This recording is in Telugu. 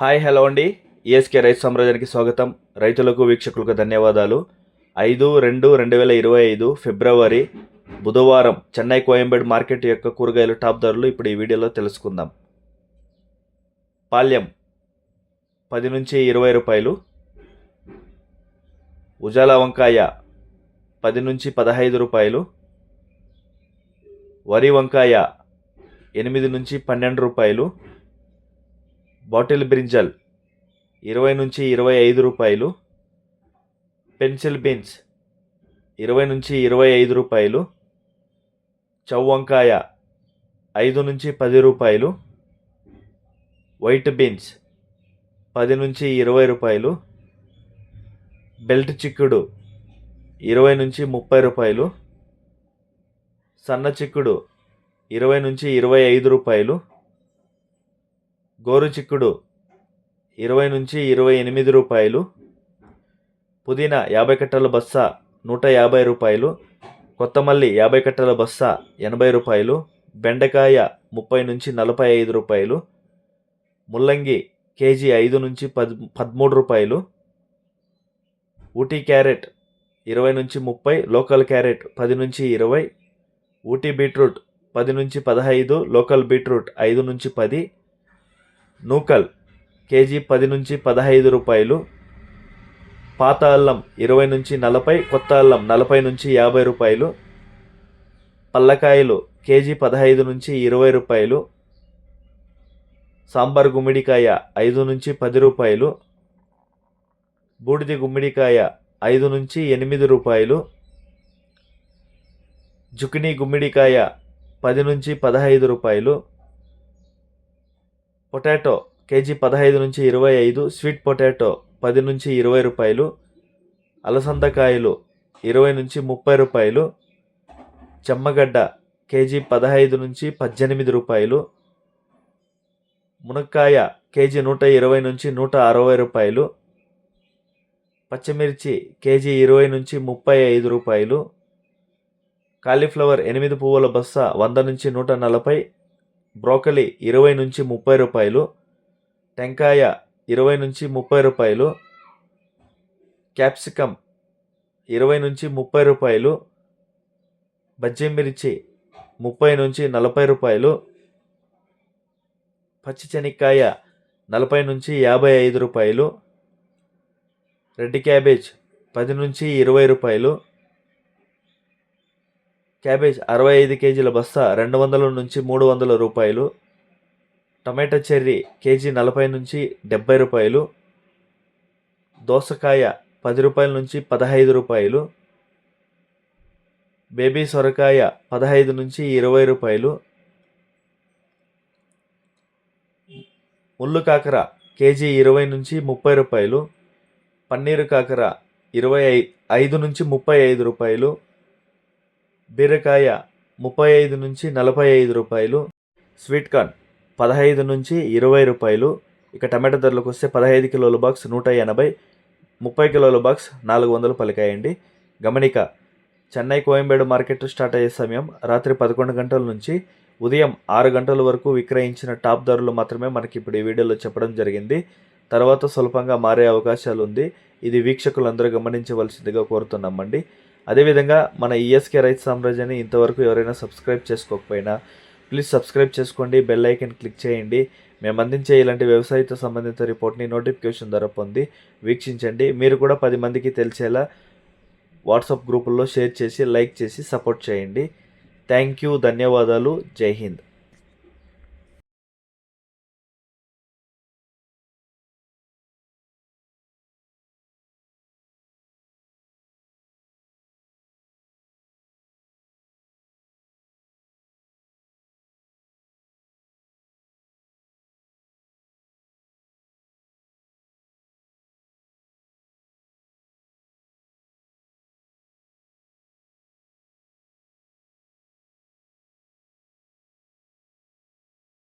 హాయ్ హలో అండి. ఈఎస్కే రైతు సామ్రాజ్యానికి స్వాగతం. రైతులకు వీక్షకులకు ధన్యవాదాలు. ఐదు రెండు రెండు వేల ఇరవై ఐదు ఫిబ్రవరి బుధవారం చెన్నై కోయంబేడు మార్కెట్ యొక్క కూరగాయలు టాప్ ధరలు ఇప్పుడు ఈ వీడియోలో తెలుసుకుందాం. పాల్యం పది నుంచి ఇరవై రూపాయలు. ఉజాల వంకాయ పది నుంచి పదహైదు రూపాయలు. వరి వంకాయ ఎనిమిది నుంచి పన్నెండు రూపాయలు. బాటిల్ బ్రింజల్ ఇరవై నుంచి ఇరవై ఐదు రూపాయలు. పెన్సిల్ బీన్స్ ఇరవై నుంచి ఇరవై ఐదు రూపాయలు. చౌ వంకాయ ఐదు నుంచి పది రూపాయలు. వైట్ బీన్స్ పది నుంచి ఇరవై రూపాయలు. బెల్ట్ చిక్కుడు ఇరవై నుంచి ముప్పై రూపాయలు. సన్న చిక్కుడు ఇరవై నుంచి ఇరవై ఐదు రూపాయలు. గోరు చిక్కుడు ఇరవై నుంచి ఇరవై ఎనిమిది రూపాయలు. పుదీనా యాభై కట్టల బస్తా నూట యాభై రూపాయలు. కొత్తమల్లి యాభై కట్టల బస్తా ఎనభై రూపాయలు. బెండకాయ ముప్పై నుంచి నలభై ఐదు రూపాయలు. ముల్లంగి కేజీ ఐదు నుంచి పద్ పదమూడు రూపాయలు. ఊటీ క్యారెట్ ఇరవై నుంచి ముప్పై లోకల్ క్యారెట్ పది నుంచి ఇరవై. ఊటీ బీట్రూట్ పది నుంచి పదహైదు లోకల్ బీట్రూట్ ఐదు నుంచి పది. నూకల్ కేజీ పది నుంచి పదహైదు రూపాయలు. పాత అల్లం ఇరవై నుంచి నలభై కొత్త అల్లం నలభై నుంచి యాభై రూపాయలు. పల్లకాయలు కేజీ పదహైదు నుంచి ఇరవై రూపాయలు. సాంబార్ గుమ్మిడికాయ ఐదు నుంచి పది రూపాయలు. బూడిది గుమ్మిడికాయ ఐదు నుంచి ఎనిమిది రూపాయలు. జుకినీ గుమ్మిడికాయ పది నుంచి పదహైదు రూపాయలు. పొటాటో కేజీ పదహైదు నుంచి ఇరవై ఐదు స్వీట్ పొటాటో పది నుంచి ఇరవై రూపాయలు అలసందకాయలు ఇరవై నుంచి ముప్పై రూపాయలు చెమ్మగడ్డ కేజీ పదహైదు నుంచి పద్దెనిమిది రూపాయలు మునక్కాయ కేజీ నూట ఇరవై నుంచి నూట అరవై రూపాయలు పచ్చిమిర్చి కేజీ ఇరవై నుంచి ముప్పై ఐదు రూపాయలు కాలీఫ్లవర్ ఎనిమిది పువ్వుల బస్స వంద నుంచి నూట నలభై బ్రోకలీ ఇరవై నుంచి ముప్పై రూపాయలు టెంకాయ ఇరవై నుంచి ముప్పై రూపాయలు క్యాప్సికమ్ ఇరవై నుంచి ముప్పై రూపాయలు బజ్జీ మిర్చి ముప్పై నుంచి నలభై రూపాయలు పచ్చి శనక్కాయ నలభై నుంచి యాభై ఐదు రూపాయలు రెడ్ క్యాబేజ్ పది నుంచి ఇరవై రూపాయలు క్యాబేజ్ అరవై ఐదు కేజీల బస్తా రెండు వందల నుంచి మూడు వందల రూపాయలు. టమాటా చెర్రీ కేజీ నలభై నుంచి డెబ్బై రూపాయలు. దోసకాయ పది రూపాయల నుంచి పదహైదు రూపాయలు. బేబీ సొరకాయ పదహైదు నుంచి ఇరవై రూపాయలు. ముళ్ళు కాకర కేజీ ఇరవై నుంచి ముప్పై రూపాయలు. పన్నీరు కాకర ఇరవై ఐ- ఐదు నుంచి ముప్పై ఐదు రూపాయలు. బీరకాయ ముప్పై ఐదు నుంచి నలభై ఐదు రూపాయలు స్వీట్ కార్న్ పదహైదు నుంచి ఇరవై రూపాయలు ఇక టమాటా ధరలకు వస్తే పదహైదు కిలోల బాక్స్ నూట ఎనభై ముప్పై కిలోల బాక్స్ నాలుగు వందలు పలికాయండి గమనిక చెన్నై కోయంబేడు మార్కెట్ స్టార్ట్ అయ్యే సమయం రాత్రి పదకొండు గంటల నుంచి ఉదయం ఆరు గంటల వరకు విక్రయించిన టాప్ ధరలు మాత్రమే మనకి ఇప్పుడు ఈ వీడియోలో చెప్పడం జరిగింది. తర్వాత స్వల్పంగా మారే అవకాశాలు ఉంది ఇది వీక్షకులందరూ గమనించవలసిందిగా కోరుతున్నామండి. అదేవిధంగా మన ఈఎస్కే రైతు సామ్రాజ్యాన్ని ఇంతవరకు ఎవరైనా సబ్స్క్రైబ్ చేసుకోకపోయినా ప్లీజ్ సబ్స్క్రైబ్ చేసుకోండి బెల్ ఐకన్ క్లిక్ చేయండి. మేము అందించే ఇలాంటి వ్యవసాయతో సంబంధిత రిపోర్ట్ని నోటిఫికేషన్ ద్వారా పొంది వీక్షించండి. మీరు కూడా పది మందికి తెలిసేలా వాట్సాప్ గ్రూపుల్లో షేర్ చేసి లైక్ చేసి సపోర్ట్ చేయండి. థ్యాంక్ యూ ధన్యవాదాలు. జై హింద్.